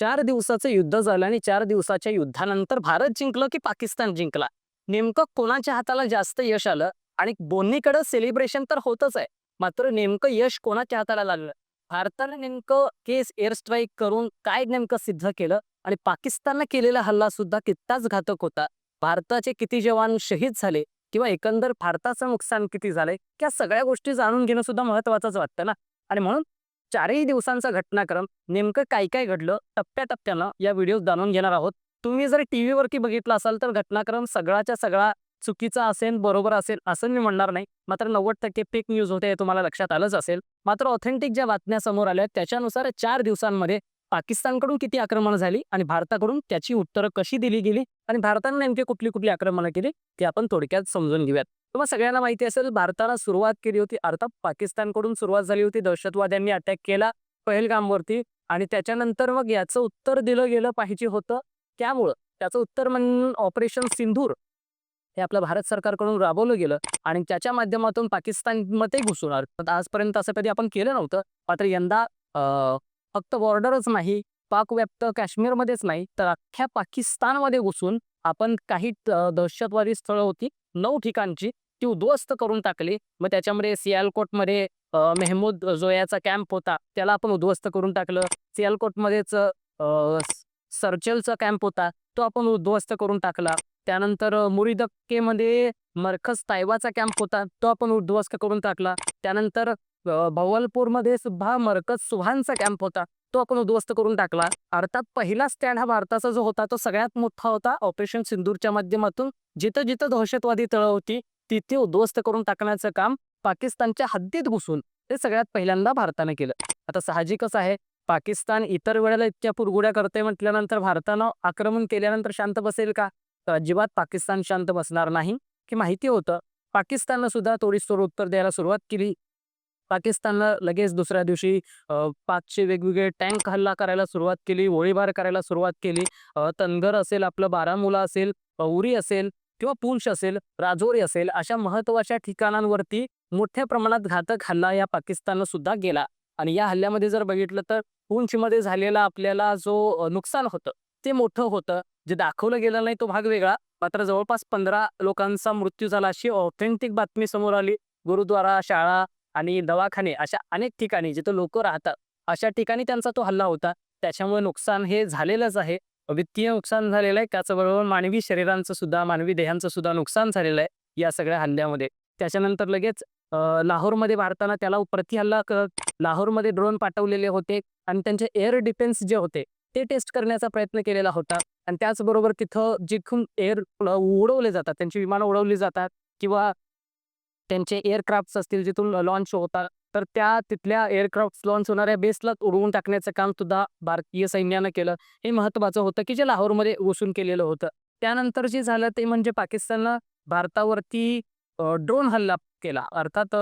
चार दिवसाचं युद्ध झालं आणि चार दिवसाच्या युद्धानंतर भारत जिंकलं की पाकिस्तान जिंकला? नेमकं कोणाच्या हाताला जास्त यश आलं? आणि दोन्हीकडे सेलिब्रेशन तर होतच आहे मात्र नेमकं यश कोणाच्या हाताला लागलं? भारतानं नेमकं केस एअर स्ट्राईक करून काय नेमकं सिद्ध केलं? आणि पाकिस्ताननं केलेला हल्ला सुद्धा कित्ताच घातक होता? भारताचे किती जवान शहीद झाले? किंवा एकंदर भारताचं नुकसान किती झालंय? या सगळ्या गोष्टी जाणून घेणं सुद्धा महत्वाचंच वाटतं ना? आणि म्हणून चारही दिवसांचा घटनाक्रम नेमकं काय काय घडलं टप्प्याटप्प्यानं या व्हिडिओत जाणून घेणार आहोत. तुम्ही जर टीव्हीवरती बघितलं असाल तर घटनाक्रम सगळाच्या सगळा चुकीचा असेल बरोबर असेल असं मी म्हणणार नाही. मात्र नव्वद टक्के फेक न्यूज होते हे तुम्हाला लक्षात आलंच असेल. मात्र ऑथेंटिक ज्या बातम्या समोर आल्या त्याच्यानुसार चार दिवसांमध्ये पाकिस्तानकडून किती आक्रमण झाली आणि भारताकडून त्याची उत्तरं कशी दिली गेली आणि भारतानं नेमकी कुठली कुठली आक्रमणं केली ते आपण थोडक्यात समजून घेऊयात. तुम्हाला सगळ्यांना माहिती असेल भारताला सुरुवात केली होती अर्थात पाकिस्तानकडून सुरुवात झाली होती दहशतवाद्यांनी अटॅक केला पहलगामवरती आणि त्याच्यानंतर मग याचं उत्तर दिलं गेलं पाहिजे होतं. त्यामुळं त्याचं उत्तर म्हणून ऑपरेशन सिंधूर हे आपलं भारत सरकारकडून राबवलं गेलं आणि त्याच्या माध्यमातून पाकिस्तानमध्ये घुसून आजपर्यंत असं कधी आपण केलं नव्हतं. मात्र यंदा फक्त बॉर्डरच नाही पाकव्याप्त काश्मीरमध्येच नाही तर अख्ख्या पाकिस्तानमध्ये घुसून आपण काही दहशतवादी स्थळं होती नऊ ठिकाणची ती उद्ध्वस्त करून टाकली. मग त्याच्यामध्ये सियालकोटमध्ये मेहमूद जोयाचा कॅम्प होता त्याला आपण उद्ध्वस्त करून टाकलं. सियालकोटमध्येच अं, सर्चलचा कॅम्प होता तो आपण उद्ध्वस्त करून टाकला. त्यानंतर मुरीदक्केमध्ये मरखस मरकज तायवाचा कॅम्प होता तो आपण उद्ध्वस्त करून टाकला. त्यानंतर भवलपूरमध्ये सुद्धा मरकज सुहानचा कॅम्प होता. तो आपण उद्ध्वस्त करून टाकला. अर्थात पहिला स्टँड हा भारताचा जो होता तो सगळ्यात मोठा होता. ऑपरेशन सिंदूरच्या माध्यमातून जिथं जिथं दहशतवादी तळ होती तिथे उद्ध्वस्त करून टाकण्याचं काम पाकिस्तानच्या हद्दीत घुसून ते सगळ्यात पहिल्यांदा भारतानं केलं. आता साहजिकच आहे पाकिस्तान इतर वेळेला इतक्या पुरगुड्या करते म्हटल्यानंतर भारतानं आक्रमण केल्यानंतर शांत बसेल का? तर अजिबात पाकिस्तान शांत बसणार नाही की माहिती होतं. पाकिस्ताननं सुद्धा तोडीसतोड उत्तर द्यायला सुरुवात केली. पाकिस्तानला लगेच दुसऱ्या दिवशी पाचशे वेगवेगळे टँक हल्ला करायला सुरुवात केली गोळीबार करायला सुरुवात केली. तनगर असेल आपलं बारामुला असेल पौरी उरी असेल किंवा पुंछ असेल राजौरी असेल अशा महत्त्वाच्या ठिकाणांवरती मोठ्या प्रमाणात घातक हल्ला या पाकिस्तानला सुद्धा गेला. आणि या हल्ल्यामध्ये जर बघितलं तर पुंछमध्ये झालेला आपल्याला जो नुकसान होतं ते मोठं होतं. जे दाखवलं गेलं नाही तो भाग वेगळा. मात्र जवळपास पंधरा लोकांचा मृत्यू झाला अशी ऑथेंटिक बातमी समोर आली. गुरुद्वारा शाळा आणि दवाखाने अशा अनेक ठिकाणी जिथं लोक राहतात अशा ठिकाणी त्यांचा तो हल्ला होता. त्याच्यामुळे नुकसान हे झालेलंच आहे. वित्तीय नुकसान झालेलं आहे. त्याचबरोबर मानवी शरीरांचं सुद्धा मानवी देहांचं सुद्धा नुकसान झालेलं आहे या सगळ्या हल्ल्यामध्ये. त्याच्यानंतर लगेच लाहोरमध्ये भारतानं त्याला प्रतिहल्ला लाहोरमध्ये ड्रोन पाठवलेले होते आणि त्यांचे एअर डिफेन्स जे होते ते टेस्ट करण्याचा प्रयत्न केलेला होता. आणि त्याचबरोबर तिथं जिथून एअर उडवले जातात त्यांची विमानं उडवली जातात किंवा त्यांचे एअरक्राफ्ट असतील जिथून लॉन्च होतात तर त्या तिथल्या एअरक्राफ्ट लॉन्च होणाऱ्या बेसला उडवून टाकण्याचं काम सुद्धा भारतीय सैन्यानं केलं. हे महत्वाचं होतं की जे लाहोरमध्ये घुसून केलेलं होतं. त्यानंतर जे झालं ते म्हणजे पाकिस्ताननं भारतावरती ड्रोन हल्ला केला. अर्थात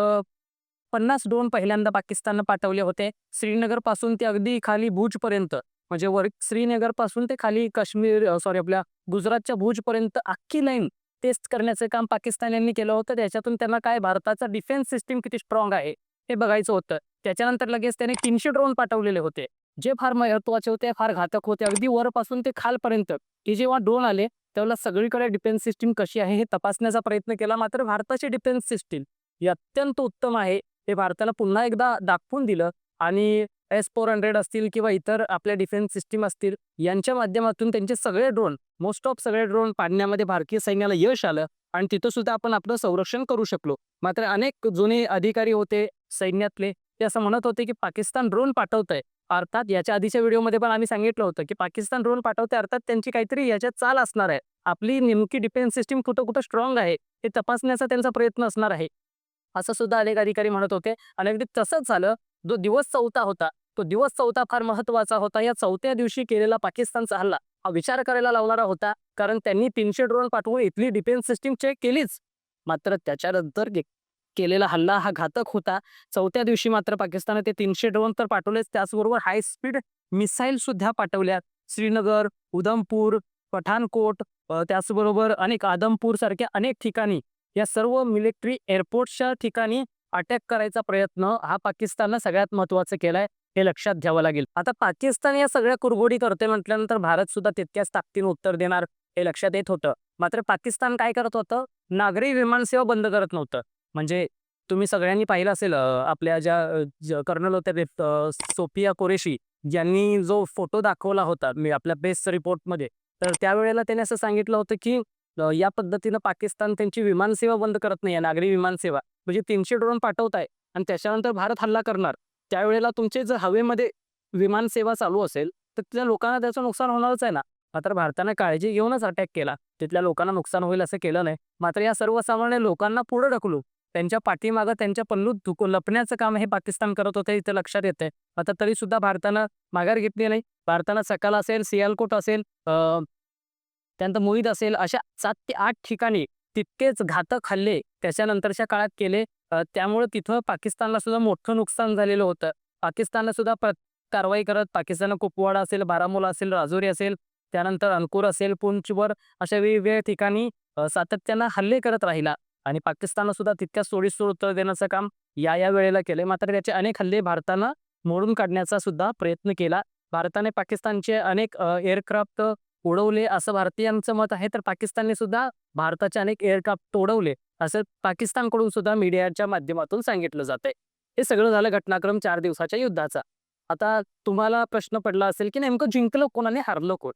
पन्नास ड्रोन पहिल्यांदा पाकिस्ताननं पाठवले होते. श्रीनगरपासून ते अगदी खाली भुजपर्यंत म्हणजे वर श्रीनगरपासून ते खाली काश्मीर सॉरी आपल्या गुजरातच्या भुजपर्यंत अख्खी लाईन टेस्ट करण्याचं काम पाकिस्तान यांनी केलं होतं. त्याच्यातून त्यांना काय भारताचा डिफेन्स सिस्टीम किती स्ट्रॉंग आहे हे बघायचं होतं. त्याच्यानंतर लगेच त्याने तीनशे ड्रोन पाठवलेले होते. जे फार महत्त्वाचे होते फार घातक होते. अगदी वरपासून ते खालपर्यंत की जेव्हा ड्रोन आले तेव्हा सगळीकडे डिफेन्स सिस्टीम कशी आहे हे तपासण्याचा प्रयत्न केला. मात्र भारताची डिफेन्स सिस्टीम ही अत्यंत उत्तम आहे हे भारताला पुन्हा एकदा दाखवून दिलं. आणि एस फोर हंड्रेड असतील किंवा इतर आपल्या डिफेन्स सिस्टीम असतील यांच्या माध्यमातून त्यांचे सगळे ड्रोन मोस्ट ऑफ सगळे ड्रोन पाडण्यामध्ये भारतीय सैन्याला यश आलं आणि तिथं सुद्धा आपण आपलं संरक्षण करू शकलो. मात्र अनेक जुने अधिकारी होते सैन्यातले ते असं म्हणत होते की पाकिस्तान ड्रोन पाठवतंय. अर्थात याच्या आधीच्या व्हिडिओमध्ये पण आम्ही सांगितलं होतं की पाकिस्तान ड्रोन पाठवते अर्थात त्यांची काहीतरी याच्यात चाल असणार आहे. आपली नेमकी डिफेन्स सिस्टीम कुठं कुठं स्ट्रॉंग आहे हे तपासण्याचा त्यांचा प्रयत्न असणार आहे. असं सुद्धा अनेक अधिकारी म्हणत होते. आणि अगदी तसंच झालं. जो दिवस चौथा होता तो दिवस चौथा फार महत्त्वाचा होता. या चौथ्या दिवशी केलेला पाकिस्तानचा हल्ला हा विचार करायला लावणारा होता. कारण त्यांनी तीनशे ड्रोन पाठवून इथली डिफेन्स सिस्टीम चेक केलीच. मात्र त्याच्यानंतर केलेला हल्ला हा घातक होता. चौथ्या दिवशी मात्र पाकिस्तानने ते तीनशे ड्रोन तर पाठवलेच. त्याचबरोबर हाय स्पीड मिसाईल सुद्धा पाठवल्यात श्रीनगर उधमपूर पठाणकोट त्याचबरोबर अनेक आदमपूर सारख्या अनेक ठिकाणी. या सर्व मिलिटरी एअरपोर्टच्या ठिकाणी अटॅक करायचा प्रयत्न हा पाकिस्ताननं सगळ्यात महत्वाचं केलाय हे लक्षात घ्यावं लागेल. आता पाकिस्तान या सगळ्या कुरघोडी करते म्हटल्यानंतर भारत सुद्धा तितक्याच ताकदीनं उत्तर देणार हे लक्षात येत होतं. मात्र पाकिस्तान काय करत होतं? नागरी विमानसेवा बंद करत नव्हतं. म्हणजे तुम्ही सगळ्यांनी पाहिलं असेल आपल्या ज्या कर्नल होत्या सोफिया कुरेशी यांनी जो फोटो दाखवला होता मी आपल्या बेस्ट रिपोर्टमध्ये तर त्यावेळेला त्याने असं सांगितलं होतं की या पद्धतीनं पाकिस्तान त्यांची विमानसेवा बंद करत नाही नागरी विमानसेवा म्हणजे तीनशे ड्रोन पाठवताय आणि त्याच्यानंतर भारत हल्ला करणार. त्यावेळेला तुमचे जर हवेमध्ये विमानसेवा चालू असेल तर तिथल्या लोकांना त्याचं नुकसान होणारच आहे ना? मात्र भारताने काळजी घेऊनच अटॅक केला. तिथल्या लोकांना नुकसान होईल असं केलं नाही. मात्र या सर्वसामान्य लोकांना पुढे ढकलू. त्यांच्या पाठीमागं त्यांच्या पल्लूत धुकू लपण्याचं काम हे पाकिस्तान करत होते इथं लक्षात येते आता तरी सुद्धा भारतानं माघार घेतली नाही. भारतानं सकाल असेल सियालकोट असेल अं, त्यानंतर मोहित असेल अशा सात ते आठ ठिकाणी तितकेच घातक हल्ले त्याच्यानंतरच्या काळात केले. त्यामुळे तिथं पाकिस्तानला सुद्धा मोठं नुकसान झालेलं होतं. पाकिस्तानला सुद्धा प्र कारवाई करत पाकिस्तान कुपवाडा असेल बारामुला असेल राजौरी असेल त्यानंतर अंकुर असेल पुंचवर अशा वेगवेगळ्या ठिकाणी सातत्यानं हल्ले करत राहिला. आणि पाकिस्तानला सुद्धा तितक्या सोडीसोड उत्तर देण्याचं काम या या वेळेला केले मात्र त्याचे अनेक हल्ले भारतानं मोडून काढण्याचा सुद्धा प्रयत्न केला. भारताने पाकिस्तानचे अनेक एअरक्राफ्ट उडवले असं भारतीयांचं मत आहे तर पाकिस्तानने सुद्धा भारताचे अनेक एअरक्राफ्ट तोडवले असं पाकिस्तानकडून सुद्धा मीडियाच्या माध्यमातून सांगितलं जातंय. हे सगळं झालं घटनाक्रम चार दिवसाच्या युद्धाचा. आता तुम्हाला प्रश्न पडला असेल की नेमकं जिंकलं कोणाने हारलं कोण?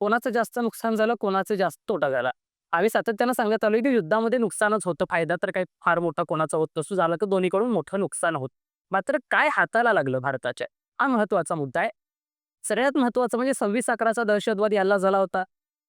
कोणाचं जास्त नुकसान झालं कोणाचं जास्त तोटा झाला? आम्ही सातत्यानं सांगत आलो की युद्धामध्ये नुकसानच होतं. फायदा तर काही फार मोठा कोणाचा होत तसं झालं तर दोन्हीकडून मोठं नुकसान होत. मात्र काय हाताला लागलं भारताच्या? हा महत्त्वाचा मुद्दा आहे. सगळ्यात महत्वाचं म्हणजे सव्वीस अकराचा दहशतवादी याला झाला होता.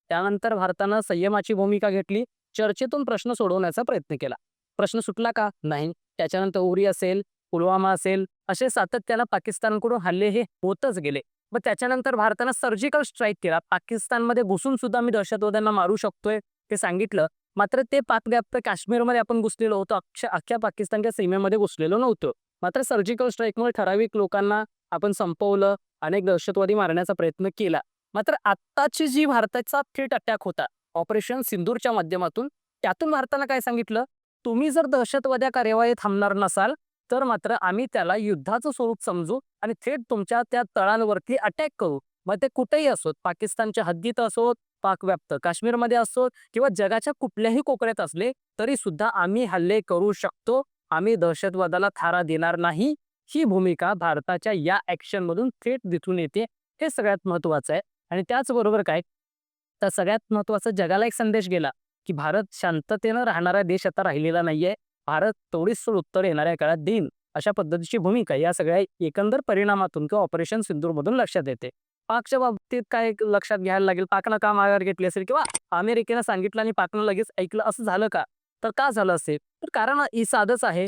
त्यानंतर भारतानं संयमाची भूमिका घेतली चर्चेतून प्रश्न सोडवण्याचा प्रयत्न केला. प्रश्न सुटला का? नाही. त्याच्यानंतर उरी असेल पुलवामा असेल असे सातत्यानं पाकिस्तानकडून हल्ले हे होतच गेले. मग त्याच्यानंतर भारतानं सर्जिकल स्ट्राईक केला. पाकिस्तानमध्ये घुसून सुद्धा मी दहशतवाद्यांना मारू शकतोय ते सांगितलं. मात्र ते पाकव्याप्त काश्मीरमध्ये आपण घुसलेलो होतो. अख्ख्या अख्ख्या पाकिस्तानच्या सीमेमध्ये घुसलेलो नव्हतो. मात्र सर्जिकल स्ट्राईकमुळे ठराविक लोकांना आपण संपवलं अनेक दहशतवादी मारण्याचा प्रयत्न केला. मात्र आत्ताची जी भारताचा थेट अटॅक होता ऑपरेशन सिंदूरच्या माध्यमातून त्यातून भारतानं काय सांगितलं? तुम्ही जर दहशतवाद्या कार्यवाही थांबणार नसाल तर मात्र आम्ही त्याला युद्धाचं स्वरूप समजू आणि थेट तुमच्या त्या तळांवरती अटॅक करू. मग ते कुठेही असोत पाकिस्तानच्या हद्दीत असोत पाकव्याप्त काश्मीरमध्ये असो किंवा जगाच्या कुठल्याही कोकऱ्यात असले तरी सुद्धा आम्ही हल्ले करू शकतो. आम्ही दहशतवादाला थारा देणार नाही. ही भूमिका भारताच्या या ऍक्शन मधून थेट दिसून येते. हे सगळ्यात महत्वाचं आहे. आणि त्याचबरोबर काय? तर सगळ्यात महत्त्वाचा जगाला एक संदेश गेला की भारत शांततेनं राहणारा देश आता राहिलेला नाहीये. भारत तेवढीच उत्तर येणाऱ्या काळात देईन. अशा पद्धतीची भूमिका या सगळ्या एकंदर परिणामातून किंवा ऑपरेशन सिंदूरमधून लक्षात येते. पाकच्या बाबतीत काय लक्षात घ्यायला लागेल? पाकनं का माघार घेतली असेल? किंवा अमेरिकेनं सांगितलं आणि पाकनं लगेच ऐकलं असं झालं का? तर का झालं असेल? तर कारण ही साधच आहे.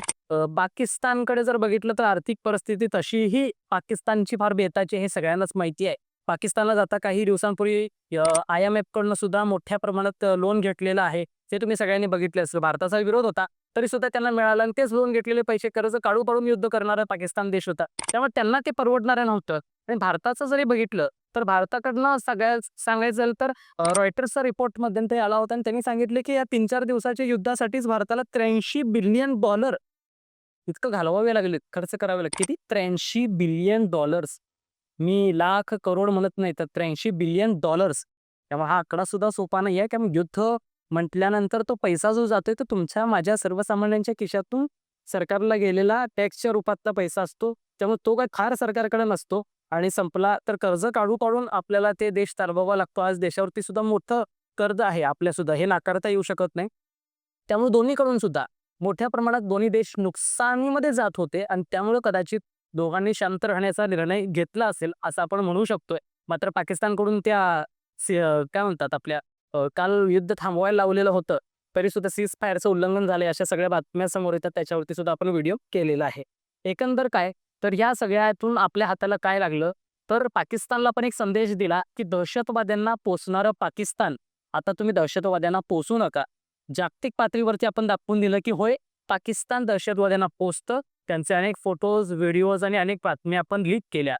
पाकिस्तानकडे जर बघितलं तर आर्थिक परिस्थिती तशीही पाकिस्तानची फार बेताची हे सगळ्यांनाच माहिती आहे. पाकिस्तानला जाता काही दिवसांपूर्वी आय एम एफ कडनं सुद्धा मोठ्या प्रमाणात लोन घेतलेलं आहे. ते तुम्ही सगळ्यांनी बघितले असेल. भारताचा विरोध होता. तरी सुद्धा त्यांना मिळालं आणि तेच लोन घेतलेले पैसे कर्ज काढू पाडून युद्ध करणारा पाकिस्तान देश होता. त्यामुळे त्यांना ते परवडणारं नव्हतं. आणि भारताचं जरी बघितलं तर भारताकडनं सगळ्यात सांगायचं झालं तर रॉयटर्सचा रिपोर्ट मध्यंतरी आला होता आणि त्यांनी सांगितले की या तीन चार दिवसाच्या युद्धासाठीच भारताला त्र्याऐंशी बिलियन डॉलर इतकं घालवावे लागले खर्च करावे लागले. किती? त्र्याऐंशी बिलियन डॉलर्स मी लाख करोड म्हणत नाही तर त्र्याऐंशी बिलियन डॉलर्स त्यामुळे हा आकडा सुद्धा सोपा नाही आहे कारण युद्ध म्हटल्यानंतर तो पैसा जो जातोय तो तुमच्या माझ्या सर्वसामान्यांच्या खिशातून सरकारला गेलेला टॅक्सच्या रूपातला पैसा असतो. त्यामुळे तो काय फार सरकारकडे नसतो. आणि संपला तर कर्ज काढू काढून आपल्याला ते देश चालवावा लागतो. आज देशावरती सुद्धा मोठं कर्ज आहे आपल्या सुद्धा हे नाकारता येऊ शकत नाही. त्यामुळे दोन्हीकडून सुद्धा मोठ्या प्रमाणात दोन्ही देश नुकसानीमध्ये जात होते. आणि त्यामुळे कदाचित दोघांनी शांत राहण्याचा निर्णय घेतला असेल असं आपण म्हणू शकतोय. मात्र पाकिस्तानकडून त्या काय म्हणतात आपल्या काल युद्ध थांबवायला लावलेलं होतं. तरी सुद्धा सीज फायरचं उल्लंघन झालंय अशा सगळ्या बातम्या समोर येतात. त्याच्यावरती सुद्धा आपण व्हिडिओ केलेला आहे. एकंदर काय? तर या सगळ्यातून आपल्या हाताला काय लागलं? तर पाकिस्तानला पण एक संदेश दिला की दहशतवाद्यांना पोचणारं पाकिस्तान. आता तुम्ही दहशतवाद्यांना पोचू नका. जागतिक पातळीवरती आपण दाखवून दिलं की होय पाकिस्तान दहशतवाद्यांना पोचतं त्यांचे अनेक फोटोज व्हिडिओज आणि अनेक बातम्या आपण लीक केल्या.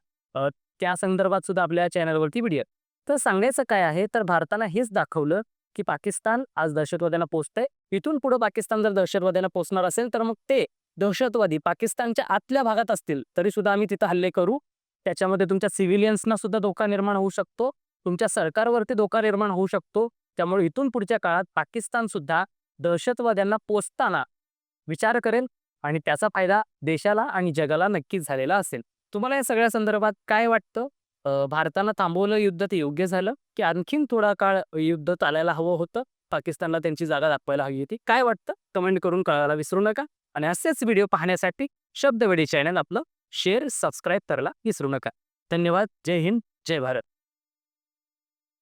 त्या संदर्भात सुद्धा आपल्या चॅनलवरती व्हिडिओ तर सांगायचं काय आहे तर भारतानं हेच दाखवलं की पाकिस्तान आज दहशतवाद्यांना पोचतंय. इथून पुढे पाकिस्तान जर दहशतवाद्यांना पोचणार असेल तर मग ते दहशतवादी पाकिस्तानच्या आतल्या भागात असतील तरी सुद्धा आम्ही तिथं हल्ले करू. त्याच्यामध्ये तुमच्या सिव्हिलियन्सना सुद्धा धोका निर्माण होऊ शकतो तुमच्या सरकारवरती धोका निर्माण होऊ शकतो. त्यामुळे इथून पुढच्या काळात पाकिस्तान सुद्धा दहशतवाद्यांना पोचताना विचार करेल आणि त्याचा फायदा देशाला आणि जगाला नक्कीच झालेला असेल. तुम्हाला या सगळ्या संदर्भात काय वाटतं? भारतानं थांबवलं युद्ध ते योग्य झालं की आणखीन थोडा काळ युद्ध चालायला हवं होतं. पाकिस्तानला त्यांची जागा दाखवायला हवी होती. काय वाटतं? कमेंट करून कळायला विसरू नका. आणि असेच व्हिडिओ पाहण्यासाठी शब्दवेडी चॅनल आपलं शेअर सबस्क्राईब करायला विसरू नका. धन्यवाद. जय हिंद. जय भारत.